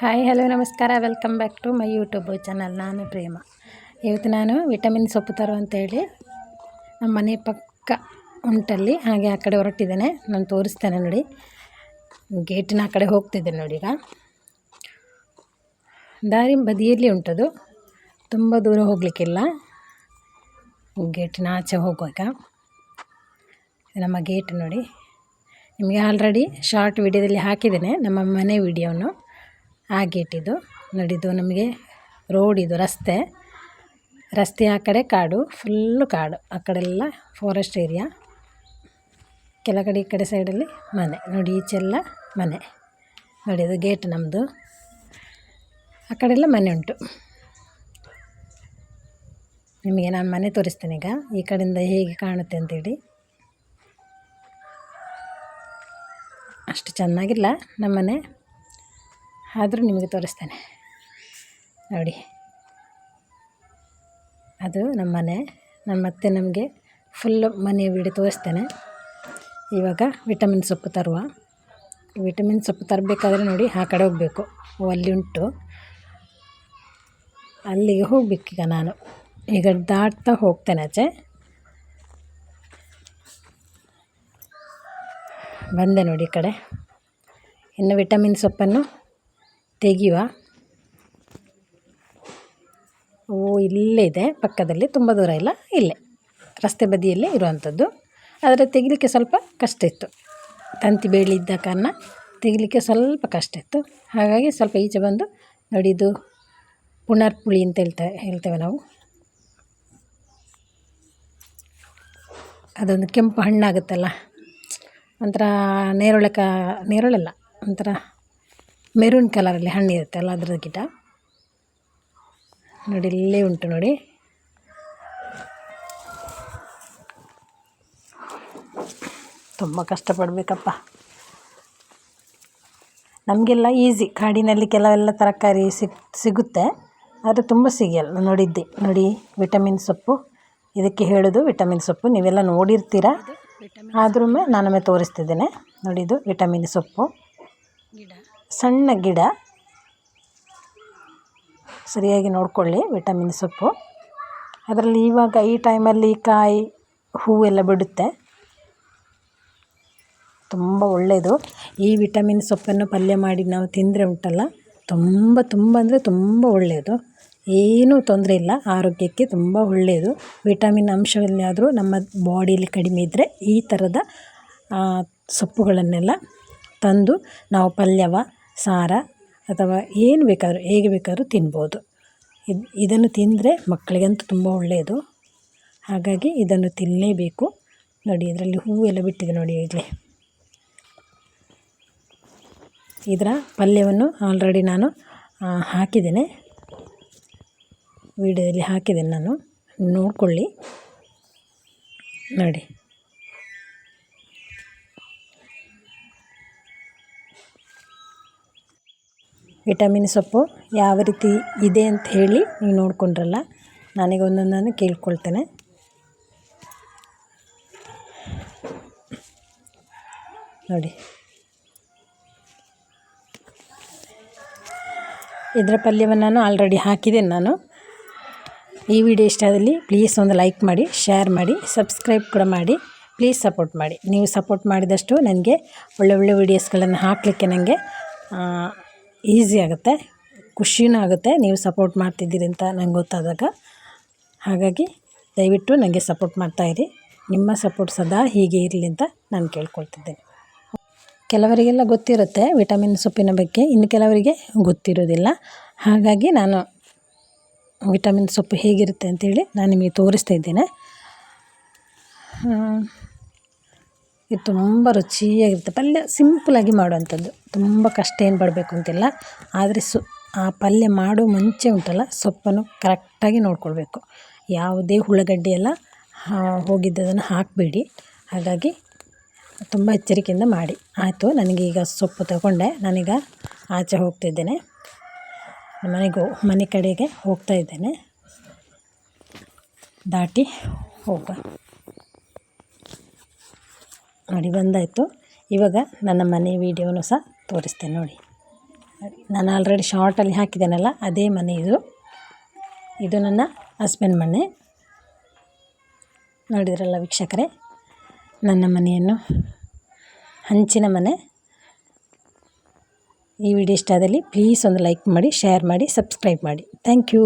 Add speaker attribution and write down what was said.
Speaker 1: Hi, hello, ನಮಸ್ಕಾರ. Welcome back to my YouTube channel ನಾನು ಪ್ರೇಮ. ಇವತ್ತು ನಾನು ವಿಟಮಿನ್ ಸೊಪ್ಪು ತರು ಅಂತೇಳಿ ನಮ್ಮ ಮನೆ ಪಕ್ಕ ಉಂಟಲ್ಲಿ, ಹಾಗೆ ಆ ಕಡೆ ಹೊರಟಿದ್ದೇನೆ. ನಾನು ತೋರಿಸ್ತೇನೆ ನೋಡಿ. ಗೇಟಿನ ಆ ಕಡೆ ಹೋಗ್ತಿದ್ದೇನೆ ನೋಡಿ ಈಗ. ದಾರಿ ಬದಿಯಲ್ಲಿ ಉಂಟದು. ತುಂಬ ದೂರ ಹೋಗಲಿಕ್ಕಿಲ್ಲ. ಗೇಟಿನ ಆಚೆ ಹೋಗುವಾಗ ನಮ್ಮ ಗೇಟ್ ನೋಡಿ. ನಿಮಗೆ ಆಲ್ರೆಡಿ ಶಾರ್ಟ್ ವಿಡಿಯೋದಲ್ಲಿ ಹಾಕಿದ್ದೇನೆ. ನಮ್ಮ ಮನೆ ವಿಡಿಯೋನು ಆ ಗೇಟ್ ಇದು ನೋಡಿದ್ದು ನಮಗೆ ರೋಡ್ ಇದು, ರಸ್ತೆ. ರಸ್ತೆ ಆ ಕಡೆ ಕಾಡು, ಫುಲ್ಲು ಕಾಡು. ಆ ಕಡೆ ಎಲ್ಲ ಫಾರೆಸ್ಟ್ ಏರಿಯಾ ಕೆಳಗಡೆ ಈ ಕಡೆ ಸೈಡಲ್ಲಿ ಮನೆ. ನೋಡಿ ಈಚೆಲ್ಲ ಮನೆ. ನೋಡಿ ಅದು ಗೇಟ್ ನಮ್ಮದು ಆ ಕಡೆಲ್ಲ ಮನೆ ಉಂಟು. ನಿಮಗೆ ನಾನು ಮನೆ ತೋರಿಸ್ತೇನೆ ಈಗ. ಈ ಕಡೆಯಿಂದ ಹೇಗೆ ಕಾಣುತ್ತೆ ಅಂತೇಳಿ. ಅಷ್ಟು ಚೆನ್ನಾಗಿಲ್ಲ ನಮ್ಮನೆ. ಆದರೂ ನಿಮಗೆ ತೋರಿಸ್ತೇನೆ. ನೋಡಿ. ಅದು ನಮ್ಮ ಮನೆ. ನಮ್ಮ ಮತ್ತೆ ನಮಗೆ ಫುಲ್ಲು ಮನೆ ಬಿಡಿ ತೋರಿಸ್ತೇನೆ. ಇವಾಗ ವಿಟಮಿನ್ ಸೊಪ್ಪು ತರುವ. ವಿಟಮಿನ್ ಸೊಪ್ಪು ತರಬೇಕಾದ್ರೆ ನೋಡಿ ಆ ಕಡೆ ಹೋಗಬೇಕು. ಅಲ್ಲಿ ಉಂಟು. ಅಲ್ಲಿಗೆ ಹೋಗ್ಬೇಕೀಗ ನಾನು. ಈಗ ದಾಟ್ತಾ ಹೋಗ್ತೇನೆ ಆಚೆ. ಬಂದೆ ನೋಡಿ ಈ ಕಡೆ. ಇನ್ನು ವಿಟಮಿನ್ ಸೊಪ್ಪನ್ನು ತೆಗೆಯುವ? ಓ, ಇಲ್ಲೇ ಇದೆ. ಪಕ್ಕದಲ್ಲಿ ತುಂಬ ದೂರ ಇಲ್ಲ. ಇಲ್ಲೇ. ರಸ್ತೆ ಬದಿಯಲ್ಲೇ ಇರುವಂಥದ್ದು. ಆದರೆ ತೆಗಿಲಿಕ್ಕೆ ಸ್ವಲ್ಪ ಕಷ್ಟ ಇತ್ತು. ತಂತಿ ಬೇಲಿ ಇದ್ದ ಕಾರಣ ತೆಗಿಲಿಕ್ಕೆ ಸ್ವಲ್ಪ ಕಷ್ಟ ಇತ್ತು. ಹಾಗಾಗಿ ಸ್ವಲ್ಪ ಈಚೆ ಬಂದು ನೋಡಿ ಇದು ಪುನರ್ಪುಳಿ ಅಂತ ಹೇಳ್ತಾ, ಹೇಳ್ತೇವೆ ನಾವು. ಅದೊಂದು ಕೆಂಪು ಹಣ್ಣಾಗುತ್ತಲ್ಲ? ಒಂಥರ ನೇರಳೆ ಕಾ ನೇರಳೆಲ್ಲ ಒಂಥರ ಮೆರೂನ್ ಕಲರಲ್ಲಿ ಹಣ್ಣಿರುತ್ತೆ ಅಲ್ಲ ಅದರ ಗಿಡ? ನೋಡಿ ಇಲ್ಲೇ ಉಂಟು ನೋಡಿ. ತುಂಬ ಕಷ್ಟಪಡಬೇಕಪ್ಪ. ನಮಗೆಲ್ಲ ಈಸಿ ಕಾಡಿನಲ್ಲಿ ಕೆಲವೆಲ್ಲ ತರಕಾರಿ ಸಿಗ್ ಸಿಗುತ್ತೆ. ಆದರೆ ತುಂಬ ಸಿಗಲ್ಲ. ನೋಡಿದ್ದೆ. ನೋಡಿ ವಿಟಮಿನ್ ಸೊಪ್ಪು. ಇದಕ್ಕೆ ಹೇಳೋದು ವಿಟಮಿನ್ ಸೊಪ್ಪು. ನೀವೆಲ್ಲ ನೋಡಿರ್ತೀರ? ಆದ್ರೂ ನಾನೊಮ್ಮೆ ತೋರಿಸ್ತಿದ್ದೇನೆ. ನೋಡಿದ್ದು ವಿಟಮಿನ್ ಸೊಪ್ಪು. ಸಣ್ಣ ಗಿಡ. ಸರಿಯಾಗಿ ನೋಡಿಕೊಳ್ಳಿ, ವಿಟಮಿನ್ ಸೊಪ್ಪು. ಅದರಲ್ಲಿ ಇವಾಗ ಈ ಟೈಮಲ್ಲಿ ಕಾಯಿ ಹೂವೆಲ್ಲ ಬಿಡುತ್ತೆ. ತುಂಬ ಒಳ್ಳೆಯದು ಈ ವಿಟಮಿನ್ ಸೊಪ್ಪನ್ನು ಪಲ್ಯ ಮಾಡಿ ನಾವು ತಿಂದರೆ ಉಂಟಲ್ಲ, ತುಂಬ ತುಂಬ ಅಂದರೆ ತುಂಬ ಒಳ್ಳೆಯದು ಏನೂ ತೊಂದರೆ ಇಲ್ಲ, ಆರೋಗ್ಯಕ್ಕೆ ತುಂಬ ಒಳ್ಳೆಯದು ವಿಟಮಿನ್ ಅಂಶವಲ್ಲಾದರೂ ನಮ್ಮ ಬಾಡಿಯಲ್ಲಿ ಕಡಿಮೆ ಇದ್ದರೆ ಈ ಥರದ ಸೊಪ್ಪುಗಳನ್ನೆಲ್ಲ ತಂದು ನಾವು ಪಲ್ಯವ ಸಾರ ಅಥವಾ ಏನು ಬೇಕಾದರೂ, ಹೇಗೆ ಬೇಕಾದರೂ ತಿನ್ಬೋದು. ಇದು, ಇದನ್ನು ತಿಂದರೆ ಮಕ್ಕಳಿಗಂತೂ ತುಂಬ ಒಳ್ಳೆಯದು. ಹಾಗಾಗಿ ಇದನ್ನು ತಿನ್ನಲೇಬೇಕು. ನೋಡಿ, ಇದರಲ್ಲಿ ಎಲ್ಲ ಬಿಟ್ಟಿದೆ ನೋಡಿ ಇಲ್ಲಿ ಇದರ ಪಲ್ಯವನ್ನು ಆಲ್ರೆಡಿ ನಾನು ಹಾಕಿದ್ದೇನೆ. ವಿಡಿಯೋದಲ್ಲಿ ಹಾಕಿದ್ದೇನೆ ನಾನು. ನೋಡಿಕೊಳ್ಳಿ. ನೋಡಿ. ವಿಟಮಿನ್ ಸೊಪ್ಪು ಯಾವ ರೀತಿ ಇದೆ ಅಂತ ಹೇಳಿ ನೀವು ನೋಡ್ಕೊಂಡ್ರಲ್ಲ, ನನಗೆ ಒಂದೊಂದನ್ನು ಕೇಳ್ಕೊಳ್ತೇನೆ. ನೋಡಿ. ಇದರ ಪಲ್ಯವನ್ನು ನಾನು ಆಲ್ರೆಡಿ ಹಾಕಿದ್ದೇನೆ ನಾನು. ಈ ವಿಡಿಯೋ ಇಷ್ಟ ಆದಲ್ಲಿ ಪ್ಲೀಸ್ ಒಂದು ಲೈಕ್ ಮಾಡಿ ಶೇರ್ ಮಾಡಿ ಸಬ್ಸ್ಕ್ರೈಬ್ ಕೂಡ ಮಾಡಿ ಪ್ಲೀಸ್ ಸಪೋರ್ಟ್ ಮಾಡಿ. ನೀವು ಸಪೋರ್ಟ್ ಮಾಡಿದಷ್ಟು ನನಗೆ ಒಳ್ಳೆ ಒಳ್ಳೆ ವೀಡಿಯೋಸ್ಗಳನ್ನು ಹಾಕಲಿಕ್ಕೆ ನನಗೆ ಈಸಿ ಆಗುತ್ತೆ, ಖುಷಿನೂ ಆಗುತ್ತೆ, ನೀವು ಸಪೋರ್ಟ್ ಮಾಡ್ತಿದ್ದೀರಿ ಅಂತ ನಂಗೆ ಗೊತ್ತಾದಾಗ. ಹಾಗಾಗಿ ದಯವಿಟ್ಟು ನನಗೆ ಸಪೋರ್ಟ್ ಮಾಡ್ತಾಯಿರಿ ನಿಮ್ಮ ಸಪೋರ್ಟ್ ಸದಾ ಹೀಗೆ ಇರಲಿ ಅಂತ ನಾನು ಕೇಳ್ಕೊಳ್ತಿದ್ದೇನೆ. ಕೆಲವರಿಗೆಲ್ಲ ಗೊತ್ತಿರುತ್ತೆ, ವಿಟಮಿನ್ ಸೊಪ್ಪಿನ ಬಗ್ಗೆ, ಇನ್ನು ಕೆಲವರಿಗೆ ಗೊತ್ತಿರೋದಿಲ್ಲ. ಹಾಗಾಗಿ ನಾನು ವಿಟಮಿನ್ ಸೊಪ್ಪು ಹೇಗಿರುತ್ತೆ ಅಂತೇಳಿ ನಾನು ನಿಮಗೆ ತೋರಿಸ್ತಾ ಇದ್ದೇನೆ. ಇದು ತುಂಬ ರುಚಿಯಾಗಿರುತ್ತೆ. ಪಲ್ಯ ಸಿಂಪಲಾಗಿ ಮಾಡುವಂಥದ್ದು. ತುಂಬ ಕಷ್ಟ ಏನು ಪಡಬೇಕು ಅಂತಿಲ್ಲ. ಆದರೆ ಸು, ಆ ಪಲ್ಯ ಮಾಡೋ ಮುಂಚೆ ಉಂಟಲ್ಲ, ಸೊಪ್ಪನ್ನು ಕರೆಕ್ಟಾಗಿ ನೋಡಿಕೊಳ್ಬೇಕು. ಯಾವುದೇ ಉಳ್ಳಾಗಡ್ಡಿ ಎಲ್ಲ ಹೋಗಿದ್ದದನ್ನು ಹಾಕಬೇಡಿ. ಹಾಗಾಗಿ ತುಂಬ ಎಚ್ಚರಿಕೆಯಿಂದ ಮಾಡಿ. ಆಯಿತು, ನನಗೀಗ ಸೊಪ್ಪು ತಗೊಂಡೆ. ನಾನೀಗ ಆಚೆ ಹೋಗ್ತಿದ್ದೇನೆ ಮನೆಗೆ, ಮನೆ ಕಡೆಗೆ ಹೋಗ್ತಾ ಇದ್ದೇನೆ. ದಾಟಿ ಹೋಗುವ. ನೋಡಿ, ಬಂದಾಯಿತು. ಇವಾಗ ನನ್ನ ಮನೆ ವೀಡಿಯೋನು ಸಹ ತೋರಿಸ್ತೇನೆ ನೋಡಿ. ನಾನು ಆಲ್ರೆಡಿ ಶಾರ್ಟಲ್ಲಿ ಹಾಕಿದ್ದೇನಲ್ಲ, ಅದೇ ಮನೆ ಇದು. ಇದು ನನ್ನ ಹಸ್ಬೆಂಡ್ ಮನೆ. ನೋಡಿದ್ರಲ್ಲ ವೀಕ್ಷಕರೇ, ನನ್ನ ಮನೆಯನ್ನು ಹಂಚಿನ ಮನೆ. ಈ ವಿಡಿಯೋ ಇಷ್ಟ ಆದಲ್ಲಿ ಪ್ಲೀಸ್ ಒಂದು ಲೈಕ್ ಮಾಡಿ ಶೇರ್ ಮಾಡಿ ಸಬ್ಸ್ಕ್ರೈಬ್ ಮಾಡಿ. Thank you